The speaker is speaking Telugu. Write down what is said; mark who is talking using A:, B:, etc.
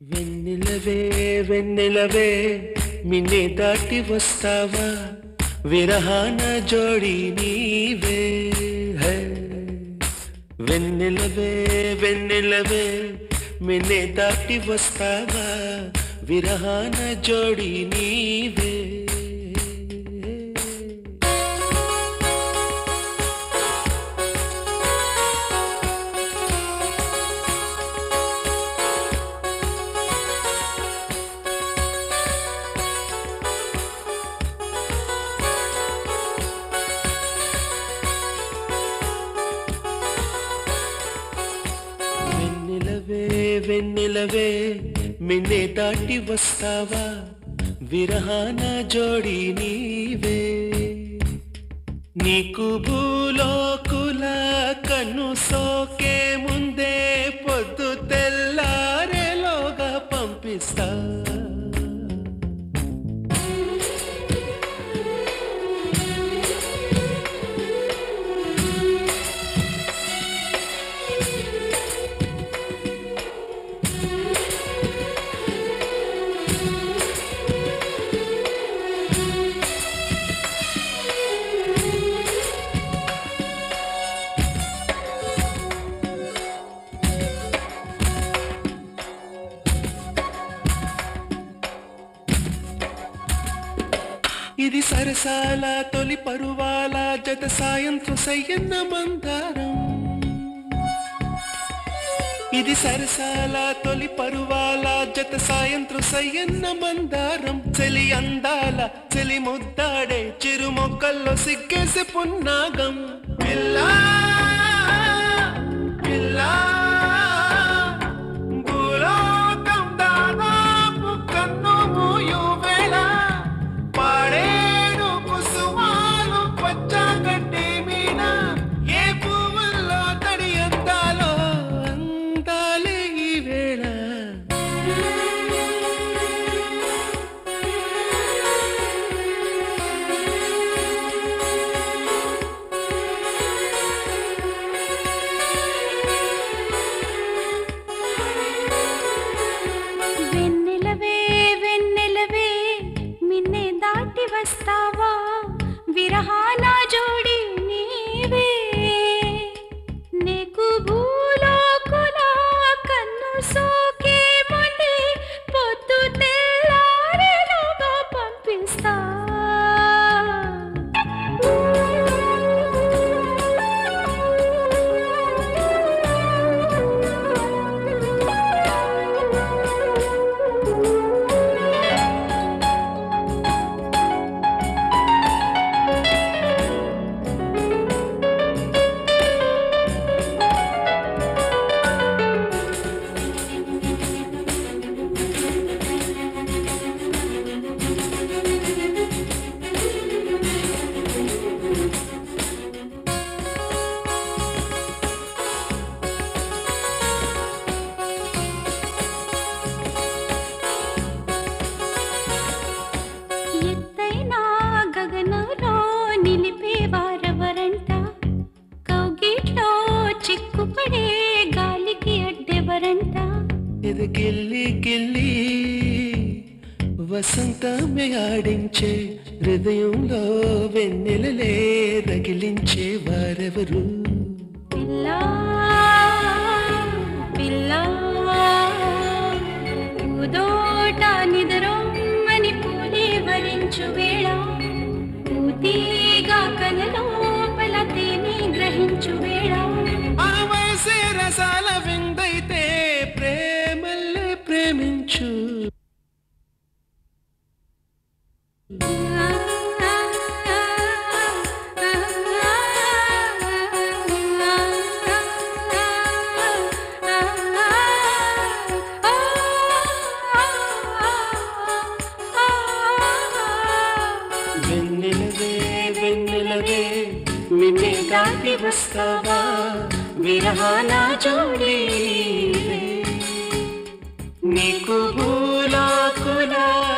A: వెన్నెలవే వెన్నెలవే మిన్నే దాటి వస్తావా? విరహాన జోడి నీవే వెన్నెలవే వెన్నెలవే మిన్నే దాటి వస్తావా? విరహాన జోడి నీవే. వెన్నెలవే మిన్నే దాటి వస్తావా? విరహాన జోడి నీవే. నీకు భూలోకుల కన్ను సోకే ఇది సరసాల తొలి పరువాల జత సాయంత్రం సయ్యన్న మందారం. ఇది సరసాల తొలి పరువాల జత సాయంత్రం సయ్యన్న మందారం. చెలి అందాల చెలి ముద్దాడే చిరు మొక్కల్లో సిగ్గేసి పున్నాగం. పిల్లా
B: దాటి వస్తావా చిక్కుపడే గాలికి అడ్డెవరంట?
A: ఇది గిల్లి గిల్లి వసంతమే ఆడించే హృదయంలో వెన్నెలలే రగిలించే వారెవరు?
B: పిల్లా
A: ఆకాశాల విందైతే ప్రేమల్లే ప్రేమించు. వెన్నెలవే వెన్నెలవే నిన్నే దాటి వస్తావా? बिरहाना जोड़ी। नीकू भूला कुला